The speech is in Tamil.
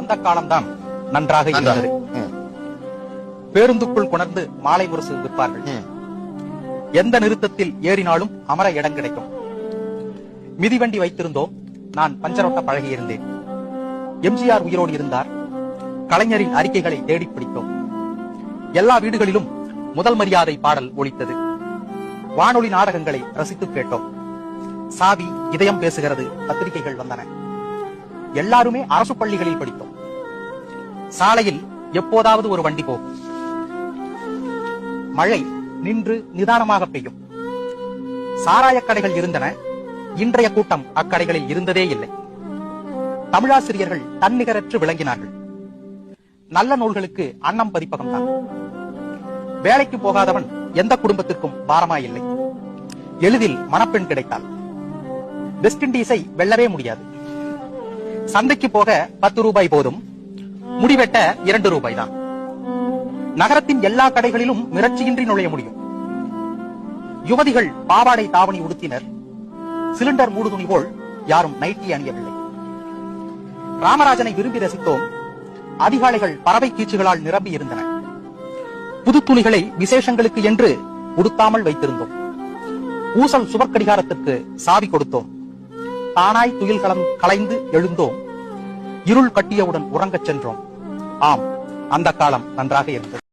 அந்த காலம்தான் நன்றாக இருந்தது. பேருந்துக்குள் கொணர்ந்து மாலை முரசு விற்பார்கள். எந்த நிறுத்தத்தில் ஏறினாலும் அமர இடம் கிடைக்கும். மிதிவண்டி வைத்திருந்தோம் நான் பஞ்சரோட்ட பழகியிருந்தேன் எம்ஜிஆர் உயிரோடு இருந்தார். கலைஞரின் அறிக்கைகளை தேடி பிடித்தோம். எல்லா வீடுகளிலும் முதல் மரியாதை பாடல் ஒலித்தது. வானொலி நாடகங்களை ரசித்து கேட்டோம். சாவி இதயம் பேசுகிறது பத்திரிகைகள் வந்தன. எல்லாருமே அரசு பள்ளிகளில் படித்தோம். சாலையில் எப்போதாவது ஒரு வண்டி போகும். மழை நின்று நிதானமாக பெய்யும். சாராயக் கடைகள் இருந்தன. இன்றைய கூட்டம் அக்கடைகளில் இருந்ததே இல்லை. தமிழாசிரியர்கள் தன்னிகரற்று விளங்கினார்கள். நல்ல நூல்களுக்கு அன்னம் பதிப்பகம் தான். வேலைக்கு போகாதவன் எந்த குடும்பத்திற்கும் பாரமாயில்லை. எளிதில் மணப்பெண் கிடைத்தாள் வெஸ்ட் இண்டீஸை வெல்லவே முடியாது. சந்தைக்கு போக பத்து ரூபாய் போதும். முடிவெட்ட இரண்டு ரூபாய் தான் நகரத்தின் எல்லா கடைகளிலும் மிரட்சியின்றி நுழைய முடியும். யுவதிகள் பாவாடை தாவணி உடுத்தினர். சிலிண்டர் மூடுதுணி போல் யாரும் நைட்டி அணியவில்லை. ராமராஜனை விரும்பி ரசித்தோம். அதிகாலைகள் பறவை கீச்சுகளால் நிரம்பி இருந்தன. புது துணிகளை விசேஷங்களுக்கு என்று உடுத்தாமல் வைத்திருந்தோம். ஊசல் சுவர்க்கடிகாரத்திற்கு சாவி கொடுத்தோம். தானாய் துயில் களம் கலைந்து எழுந்தோம். இருள் கட்டியவுடன் உறங்கச் சென்றோம். ஆம் அந்த காலம் நன்றாக இருந்தது.